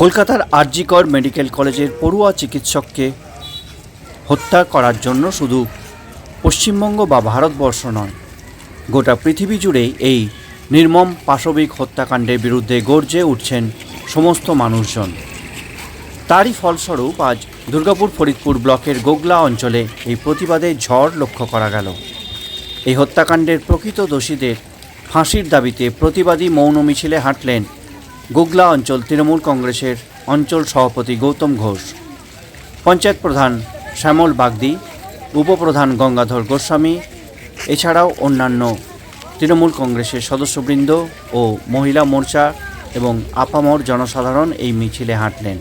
কলকাতার আরজিকর মেডিকেল কলেজের পড়ুয়া চিকিৎসককে হত্যা করার জন্য শুধু পশ্চিমবঙ্গ বা ভারতবর্ষ নয়, গোটা পৃথিবী জুড়েই এই নির্মম পাশবিক হত্যাকাণ্ডের বিরুদ্ধে গর্জে উঠছেন সমস্ত মানুষজন। তারই ফলস্বরূপ আজ দুর্গাপুর ফরিদপুর ব্লকের গোগলা অঞ্চলে এই প্রতিবাদে ঝড় লক্ষ্য করা গেল। এই হত্যাকাণ্ডের প্রকৃত দোষীদের ফাঁসির দাবিতে প্রতিবাদী মৌন মিছিলে হাঁটলেন গোগলা অঞ্চল তৃণমূল কংগ্রেসের অঞ্চল সভাপতি গৌতম ঘোষ, পঞ্চায়েত প্রধান শ্যামল বাগদি, উপপ্রধান গঙ্গাধর গোস্বামী, এছাড়াও অন্যান্য তৃণমূল কংগ্রেসের সদস্যবৃন্দ ও মহিলা মোর্চা এবং আপামর জনসাধারণ এই মিছিলে হাঁটলেন।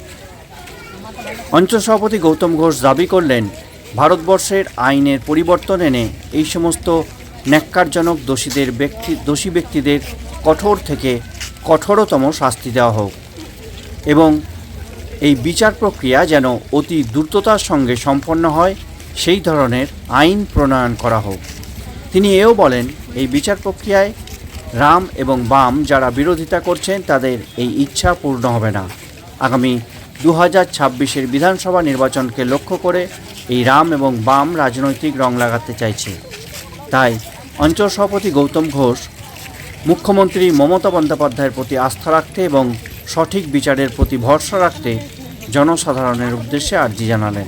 অঞ্চল সভাপতি গৌতম ঘোষ দাবি করলেন, ভারতবর্ষের আইনের পরিবর্তন এনে এই সমস্ত ন্যাক্কারজনক দোষীদের ব্যক্তি দোষী ব্যক্তিদের কঠোর থেকে কঠোরতম শাস্তি দেওয়া হোক এবং এই বিচার প্রক্রিয়া যেন অতি দ্রুততার সঙ্গে সম্পন্ন হয়, সেই ধরনের আইন প্রণয়ন করা হোক। তিনি এও বলেন, এই বিচার প্রক্রিয়ায় রাম এবং বাম যারা বিরোধিতা করছেন, তাদের এই ইচ্ছা পূর্ণ হবে না। আগামী দু হাজার ছাব্বিশের বিধানসভা নির্বাচনকে লক্ষ্য করে এই রাম এবং বাম রাজনৈতিক রং লাগাতে চাইছে। তাই অঞ্চল সভাপতি গৌতম ঘোষ মুখ্যমন্ত্রী মমতা বন্দ্যোপাধ্যায়ের প্রতি আস্থা রাখতে এবং সঠিক বিচারের প্রতি ভরসা রাখতে জনসাধারণের উদ্দেশ্যে আর্জি জানালেন।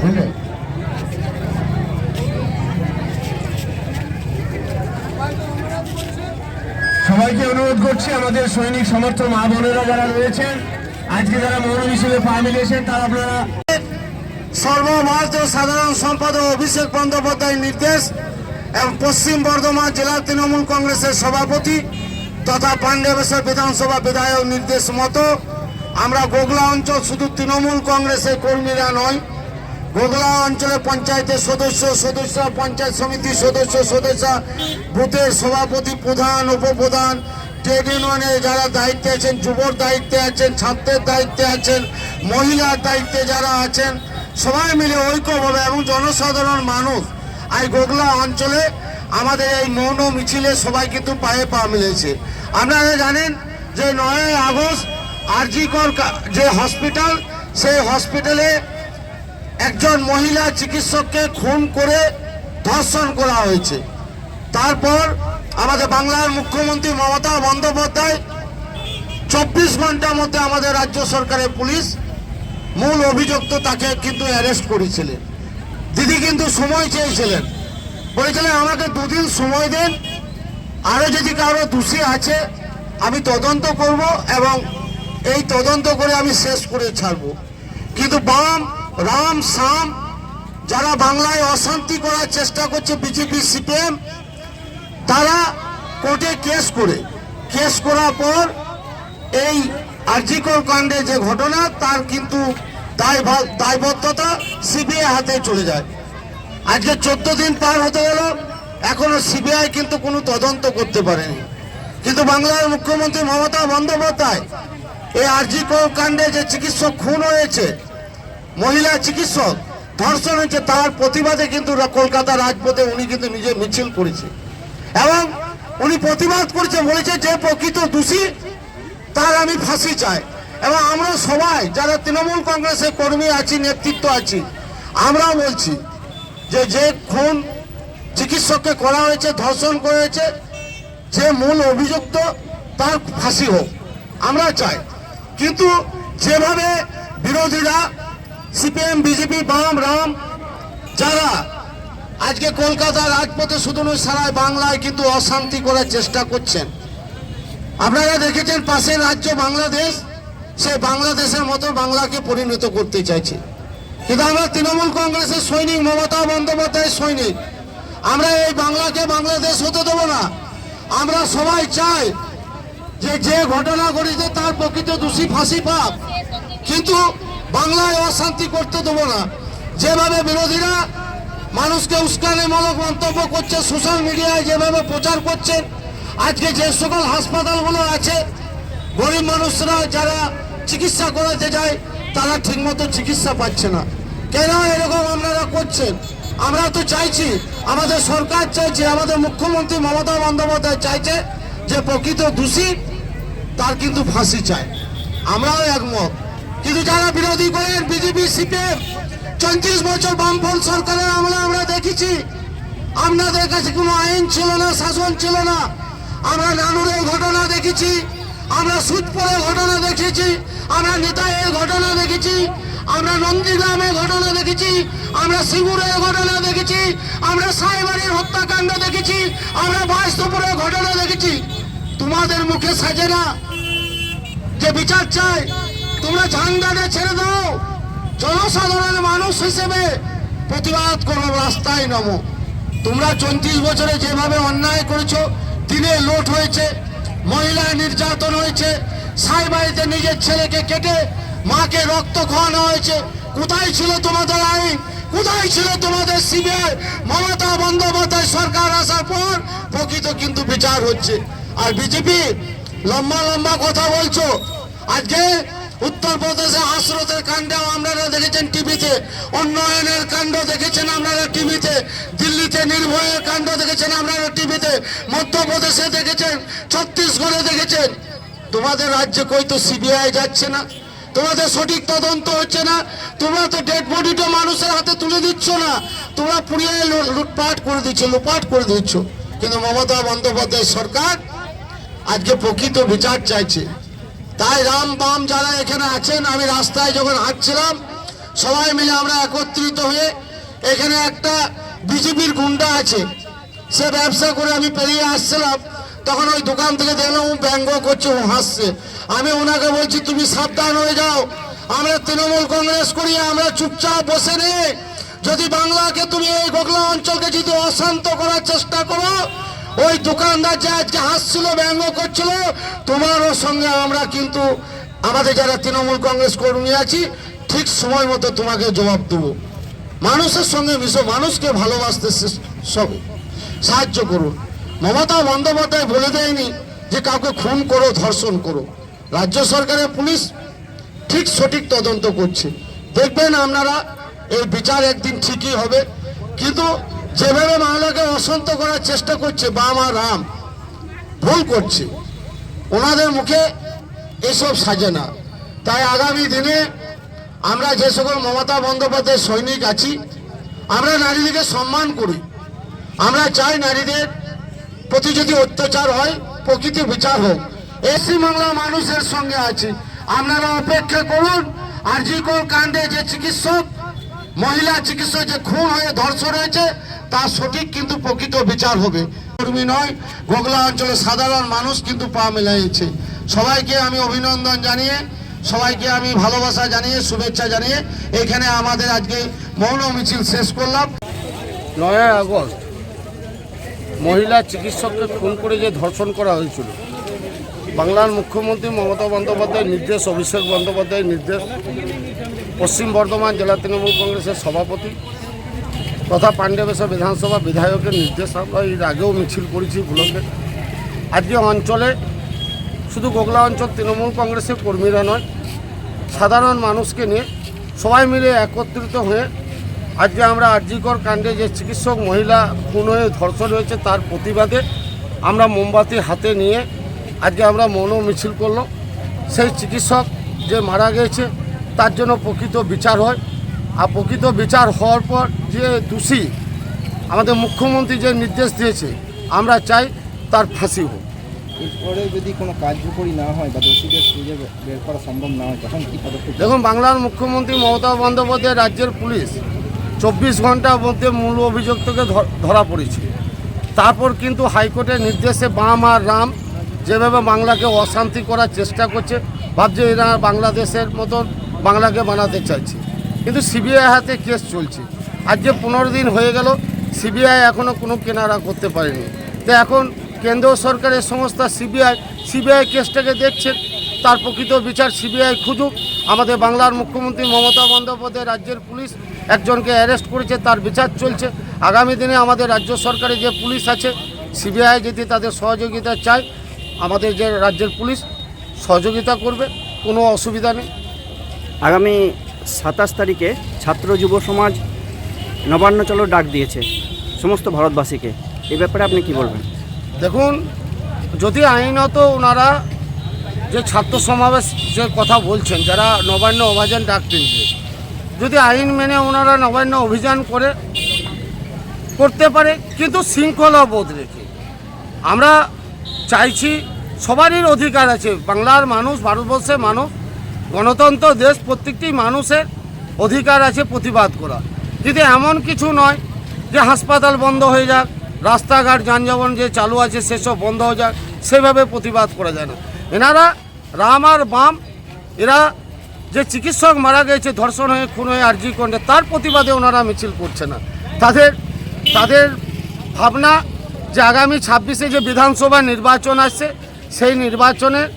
বুঝলে সবাইকে অনুরোধ করছি আমাদের সৈনিক সমর্থ মা বোনেরা যারা রয়েছেন, আজকে যারা মৌন হিসেবে পা মিলিয়েছেন, তারা আপনারা সর্বভারতীয় সাধারণ সম্পাদক অভিষেক বন্দ্যোপাধ্যায়ের নির্দেশ এবং পশ্চিম বর্ধমান জেলা তৃণমূল কংগ্রেসের সভাপতি তথা পাণ্ডবেশ্বর বিধানসভা বিধায়ক নির্দেশ মতো আমরা গোগলা অঞ্চল শুধু তৃণমূল কংগ্রেসের কর্মীরা নয়, গোগলা অঞ্চলের পঞ্চায়েতের সদস্য সদস্য, পঞ্চায়েত সমিতির সদস্য সদস্য, বুথের সভাপতি প্রধান, উপপ্রধান ট্রেড ইউনিয়নের যারা দায়িত্বে আছেন, যুবর দায়িত্বে আছেন, ছাত্রের দায়িত্বে আছেন, মহিলার দায়িত্বে যারা আছেন, সবাই মিলে ঐক্যভাবে এবং জনসাধারণ মানুষ। আজ গোগলা অঞ্চলে আমাদের এই মৌন মিছিলে সবাই কিন্তু পায়ে পা মিলেছে। আপনারা জানেন যে নয় আগস্ট আরজিকর যে হসপিটাল, সেই হসপিটালে একজন মহিলা চিকিৎসককে খুন করে ধর্ষণ করা হয়েছে। তারপর আমাদের বাংলার মুখ্যমন্ত্রী মমতা বন্দ্যোপাধ্যায় চব্বিশ ঘণ্টার মধ্যে আমাদের রাজ্য সরকারের পুলিশ মূল অভিযুক্ত তাকে কিন্তু অ্যারেস্ট করেছিলেন। দিদি কিন্তু সময় চেয়েছিলেন। বলেছিলেন, আমাকে দুদিন সময় দেন আরও যদি কারও দোষী আছে, আমি তদন্ত করব এবং এই তদন্ত করে আমি শেষ করে ছাড়ব। কিন্তু বাম, রাম সাম যারা বাংলায় অশান্তি করার চেষ্টা করছে, বিজেপি, সিপিএম তারা কোর্টে কেস করে। কেস করার পর এই আর্জিকর কাণ্ডে যে ঘটনা, তার কিন্তু দায়বদ্ধতা সিবিআই হাতে চলে যায়। আজকে চোদ্দ দিন পার হতে গেল, এখনও সিবিআই কিন্তু কোনো তদন্ত করতে পারেনি। কিন্তু বাংলার মুখ্যমন্ত্রী মমতা বন্দ্যোপাধ্যায় এই আরজিকর কাণ্ডে যে চিকিৎসক খুন হয়েছে, মহিলা চিকিৎসক, ধর্ষণ হয়েছে, তার প্রতিবাদে কিন্তু কলকাতা রাজপথে উনি কিন্তু নিজে মিছিল করেছে। এবং উনি প্রতিবাদ করেছে, বলেছে যে প্রকৃত দোষী, তার আমি ফাঁসি চাই। এবং আমরা সবাই, যারা তৃণমূল কংগ্রেসের কর্মী আছি, নেতৃত্ব আছি আমরা বলছি যে যে খুন চিকিৎসককে করা হয়েছে, ধর্ষণ করা হয়েছে, যে মূল অভিযুক্ত, তার ফাঁসি হোক, আমরা চাই। কিন্তু যেভাবে বিরোধীরা, সিপিএম, বিজেপি, বাম, রাম, যারা আজকে কলকাতার রাজপথে শুধু নয়, সারা বাংলায় কিন্তু অশান্তি করার চেষ্টা করছেন। আপনারা দেখেছেন পাশের রাজ্য বাংলাদেশ, সে বাংলাদেশের মতো বাংলাকে পরিণত করতে চাইছে। কিন্তু আমরা তৃণমূল কংগ্রেসের সৈনিক মমতা বন্দ্যোপাধ্যায়ের সৈনিক। আমরা এই বাংলাকে বাংলাদেশ হতে দেবো না। আমরা সবাই চাই যে যে ঘটনা ঘটেছে তার প্রকৃত দোষী ফাঁসি পাক। কিন্তু বাংলায় অশান্তি করতে দেবো না। যেভাবে বিরোধীরা মানুষকে উস্কানিমূলক মন্তব্য করছে সোশ্যাল মিডিয়ায় যেভাবে প্রচার করছেন আজকে যে সকল হাসপাতালগুলো আছে, গরিব মানুষরা যারা চিকিৎসা করাতে যায়, তারা ঠিকমতো চিকিৎসা পাচ্ছে না। কেন এরকম আপনারা করছেন? আমরা তো চাইছি, আমাদের সরকার চাইছে, আমাদের মুখ্যমন্ত্রী মমতা বন্দ্যোপাধ্যায় চাইছে যে প্রকৃত দোষী তার কিন্তু ফাঁসি চায়। আমরাও একমত। কিন্তু যারা বিরোধী করেন বিজেপি, সিপিএম চৌত্রিশ বছর বামফ্রন্ট সরকারের আমলে আমরা দেখেছি, আপনাদের কাছে কোনো আইন ছিল না, শাসন ছিল না। আমরা নানুরের ঘটনা দেখেছি, আমরা সুদপুরের ঘটনা দেখেছি, আমরা নিতাইয়ের ঘটনা দেখেছি, আমরা নন্দীগ্রামের ঘটনা দেখেছি, আমরা সিঙ্গুরের ঘটনা দেখেছি, আমরা সাইবাড়ির হত্যাকাণ্ড দেখেছি, আমরা বাইশপুরের ঘটনা দেখেছি। তোমাদের মুখে সাজে না যে বিচার চাই, তোমরা ঝান্ডাটা ছেড়ে দাও। জনসাধারণের মানুষ হিসেবে প্রতিবাদ করো রাস্তায় নামো তোমরা চৌত্রিশ বছরে যেভাবে অন্যায় করেছ, দিনে লোট হয়েছে, মহিলা নির্যাতন হয়েছে, সাই বাড়িতে নিজের ছেলেকে কেটে মাকে রক্ত খাওয়ানো হয়েছে। কোথায় ছিল তোমাদের আইন? কোথায় ছিল তোমাদের সিবিআই? মমতা বন্দ্যোপাধ্যায় সরকার আসার পর প্রকৃত কিন্তু বিচার হচ্ছে। আর বিজেপি লম্বা লম্বা কথা বলছো। আজকে উত্তরপ্রদেশে আশ্রতের কাণ্ডেও আপনারা দেখেছেন টিভিতে, উন্নয়নের কাণ্ড দেখেছেন আপনারা টিভিতে, দিল্লিতে নির্ভয়ের কাণ্ড দেখেছেন আপনারা টিভিতে, মধ্যপ্রদেশে দেখেছেন, ছত্তিশগড়ে দেখেছেন। তোমাদের রাজ্যে কই তো সিবিআই যাচ্ছে না? তোমাদের সঠিক তদন্ত হচ্ছে না? তোমরা তো ডেড বডিটা মানুষের হাতে তুলে দিচ্ছ না। তোমরা পুড়িয়ে লুটপাট করে দিচ্ছ লুপাট করে দিচ্ছ। কিন্তু মমতা বন্দ্যোপাধ্যায় সরকার আজকে প্রকৃত বিচার চাইছে। তাই রাম বাম যারা এখানে আছেন, আমি রাস্তায় যখন হাঁটছিলাম, সবাই মিলে আমরা একত্রিত হয়ে এখানে একটা বিজেপির গুন্ডা আছে, সে ব্যবসা করে আমি পেরিয়ে আসছিলাম। তখন ওই দোকান থেকে দেখলাম ও ব্যঙ্গ করছে, ও হাসছে। আমি ওনাকে বলছি, তুমি সাবধান হয়ে যাও। আমরা তৃণমূল কংগ্রেস করি, আমরা চুপচাপ বসে নেই যদি বাংলাকে তুমি এই গোগলা অঞ্চলকে যদি অশান্ত করার চেষ্টা করো ওই দোকানদার যে আজকে হাসছিল ব্যঙ্গ করছিল, তোমারও সঙ্গে আমরা কিন্তু, আমাদের যারা তৃণমূল কংগ্রেস কর্মী আছি, ঠিক সময় মতো তোমাকে জবাব দেবো। মানুষের সঙ্গে মিশো, মানুষকে ভালোবাসতে সব সাহায্য করুন। মমতা বন্দ্যোপাধ্যায় বলে দেয়নি যে কাউকে খুন করো, ধর্ষণ করো। রাজ্য সরকারের পুলিশ ঠিক সঠিক তদন্ত করছে। দেখবেন আপনারা, এই বিচার একদিন ঠিকই হবে। কিন্তু যেভাবে বাংলাকে অশান্ত করার চেষ্টা করছে বাম রাম, ভুল করছে। ওনাদের মুখে এসব সাজে না। তাই আগামী দিনে আমরা যে সকল মমতা বন্দ্যোপাধ্যায়ের সৈনিক আছি, আমরা নারীদেরকে সম্মান করি। আমরা চাই নারীদের প্রতি যদি অত্যাচার হয়, প্রকৃতি বিচার হোক। এসি বাংলা মানুষের সঙ্গে আছি। আপনারা অপেক্ষা করুন। আর জি কোন কাণ্ডে যে চিকিৎসক, মহিলা চিকিৎসক যে খুন হয়ে ধর্ষণ হয়েছে তার সঠিক কিন্তু প্রকৃত বিচার হবে। কর্মী নয় গোগলা অঞ্চলে সাধারণ মানুষ কিন্তু পা মেলাইছে। সবাইকে আমি অভিনন্দন জানিয়ে, সবাইকে আমি ভালোবাসা জানিয়ে, শুভেচ্ছা জানিয়ে এখানে আমাদের আজকে মৌন মিছিল শেষ করলাম। নয় আগস্ট মহিলা চিকিৎসককে খুন করে যে ধর্ষণ করা হয়েছিল, বাংলার মুখ্যমন্ত্রী মমতা বন্দ্যোপাধ্যায়ের নির্দেশ, অভিষেক বন্দ্যোপাধ্যায়ের নির্দেশ, পশ্চিম বর্ধমান জেলা তৃণমূল কংগ্রেসের সভাপতি তথা পাণ্ডবেশ্বর বিধানসভা বিধায়কের নির্দেশ এর আগেও মিছিল করেছি ব্লকে আজকে অঞ্চলে শুধু গোগলা অঞ্চল, তৃণমূল কংগ্রেসের কর্মীরা নয়, সাধারণ মানুষকে নিয়ে সবাই মিলে একত্রিত হয়ে আজকে আমরা আরজিকর কাণ্ডে যে চিকিৎসক মহিলা খুন হয়ে ধর্ষণ হয়েছে তার প্রতিবাদে আমরা মোমবাতি হাতে নিয়ে আজকে আমরা মৌন মিছিল করলাম। সেই চিকিৎসক যে মারা গেছে তার জন্য প্রকৃত বিচার হয়। আর প্রকৃত বিচার হওয়ার পর যে দোষী আমাদের মুখ্যমন্ত্রী যে নির্দেশ দিয়েছে আমরা চাই তার ফাঁসি হোক। এরপরে যদি কোনো কার্যকরী না হয় বা দোষীদের খুঁজে বের করা সম্ভব না হয় তখন কী পদক্ষেপ দেখুন বাংলার মুখ্যমন্ত্রী মমতা বন্দ্যোপাধ্যায় রাজ্যের পুলিশ চব্বিশ ঘণ্টার মধ্যে মূল অভিযুক্তকে ধরা পড়েছে। তারপর কিন্তু হাইকোর্টের নির্দেশে বাম আর রাম যেভাবে বাংলাকে অশান্তি করার চেষ্টা করছে ভাবছে এরা বাংলাদেশের মতন বাংলাকে বানাতে চাইছে। কিন্তু সিবিআই হাতে কেস চলছে। আজকে পনেরো দিন হয়ে গেল সিবিআই এখনও কোনো কেনারা করতে পারেনি। তো এখন কেন্দ্র সরকারের সংস্থা সিবিআই সিবিআই কেসটাকে দেখছেন তার প্রকৃত বিচার সিবিআই খুঁজুক। আমাদের বাংলার মুখ্যমন্ত্রী মমতা বন্দ্যোপাধ্যায় রাজ্যের পুলিশ একজনকে অ্যারেস্ট করেছে, তার বিচার চলছে। আগামী দিনে আমাদের রাজ্য সরকারের যে পুলিশ আছে সিবিআই যদি তাদের সহযোগিতা চায়, আমাদের যে রাজ্যের পুলিশ সহযোগিতা করবে, কোনো অসুবিধা নেই। আগামী সাতাশ তারিখে ছাত্র যুব সমাজ নবান্ন চলো ডাক দিয়েছে, সমস্ত ভারতবাসীকে। এই ব্যাপারে আপনি কি বলবেন? দেখুন, যদি আইনত ওনারা যে ছাত্র সমাবেশ যে কথা বলছেন, যারা নবান্ন অভিযান ডাক দিয়েছে, যদি আইন মেনে ওনারা নবান্ন অভিযান করে, করতে পারে, কিন্তু শৃঙ্খলা বোধ রেখে। আমরা চাইছি, সবারই অধিকার আছে, বাংলার মানুষ, ভারতবর্ষের মানুষ, গণতন্ত্র দেশ প্রত্যেকটি মানুষের অধিকার আছে প্রতিবাদ করা কিন্তু এমন কিছু নয় যে হাসপাতাল বন্ধ হয়ে যাক, রাস্তাঘাট যানবাহন যে চালু আছে সেসব বন্ধ হয়ে যাক, সেভাবে প্রতিবাদ করা যায় না। এনারা রাম আর বাম, এরা যে চিকিৎসক মারা গেছে, ধর্ষণ হয়ে, খুন হয়ে, আর্জি কন্ডে তার প্রতিবাদে ওনারা মিছিল করছে না। তাদের তাদের ভাবনা যে আগামী ছাব্বিশে যে বিধানসভা নির্বাচন আসছে, সেই নির্বাচনের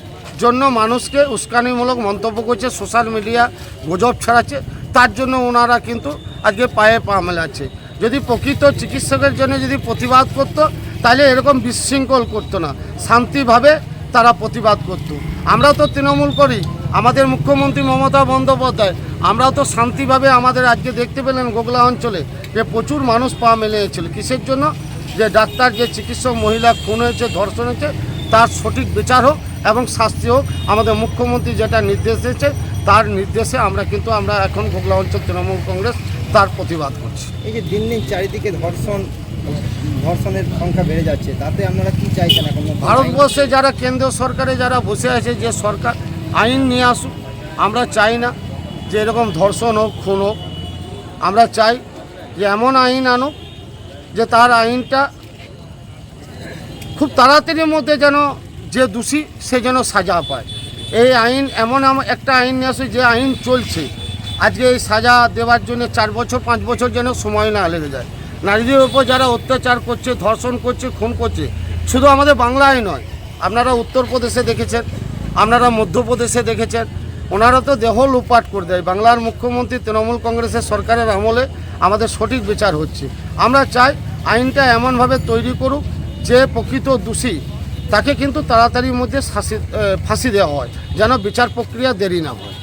জন্য মানুষকে উস্কানিমূলক মন্তব্য করছে, সোশ্যাল মিডিয়া গুজব ছড়াচ্ছে, তার জন্য ওনারা কিন্তু আজকে পায়ে পা মেলাচ্ছে। যদি প্রকৃত চিকিৎসকের জন্য যদি প্রতিবাদ করতো, তাহলে এরকম বিশৃঙ্খল করতো না। শান্তিভাবে তারা প্রতিবাদ করতো। আমরা তো তৃণমূল করি। আমাদের মুখ্যমন্ত্রী মমতা বন্দ্যোপাধ্যায়, আমরাও তো শান্তিভাবে আমাদের আজকে দেখতে পেলেন গোগলা অঞ্চলে যে প্রচুর মানুষ পা মেলেছিল। কিসের জন্য? যে ডাক্তার, যে চিকিৎসক, মহিলা খুন হয়েছে, ধর্ষণ হয়েছে, তার সঠিক বিচার হোক এবং শাস্তি হোক, আমাদের মুখ্যমন্ত্রী যেটা নির্দেশ দিয়েছে, তার নির্দেশে আমরা কিন্তু, আমরা এখন গোগলা অঞ্চল তৃণমূল কংগ্রেস তার প্রতিবাদ করছি। এই যে দিন দিন চারিদিকে ধর্ষণ ধর্ষণের সংখ্যা বেড়ে যাচ্ছে তাতে আপনারা কি চাইছেন এখন? ভারতবর্ষে যারা কেন্দ্র সরকারে যারা বসে আছে যে সরকার আইন নিয়ে আসুক আমরা চাই না যে এরকম ধর্ষণ হোক খুন হোক। আমরা চাই যে এমন আইন আনুক যে তার আইনটা খুব তাড়াতাড়ির মধ্যে যেন যে দোষী সে যেন সাজা পায়। এই আইন এমন একটা আইন নিয়ে আসে যে আইন চলছে। আজকে এই সাজা দেওয়ার জন্য চার বছর, পাঁচ বছর যেন সময় না লেগে যায়। নারীদের উপর যারা অত্যাচার করছে, ধর্ষণ করছে, খুন করছে, শুধু আমাদের বাংলায় নয়, আপনারা উত্তরপ্রদেশে দেখেছেন, আপনারা মধ্যপ্রদেশে দেখেছেন, ওনারা তো দেহ লুপাট করে দেয়। বাংলার মুখ্যমন্ত্রী তৃণমূল কংগ্রেসের সরকারের আমলে আমাদের সঠিক বিচার হচ্ছে। আমরা চাই আইনটা এমনভাবে তৈরি করুক যে প্রকৃত দোষী তাকে কিন্তু তাড়াতাড়ির মধ্যে শাসি ফাঁসি দেওয়া হয়, যেন বিচার প্রক্রিয়া দেরি না হয়।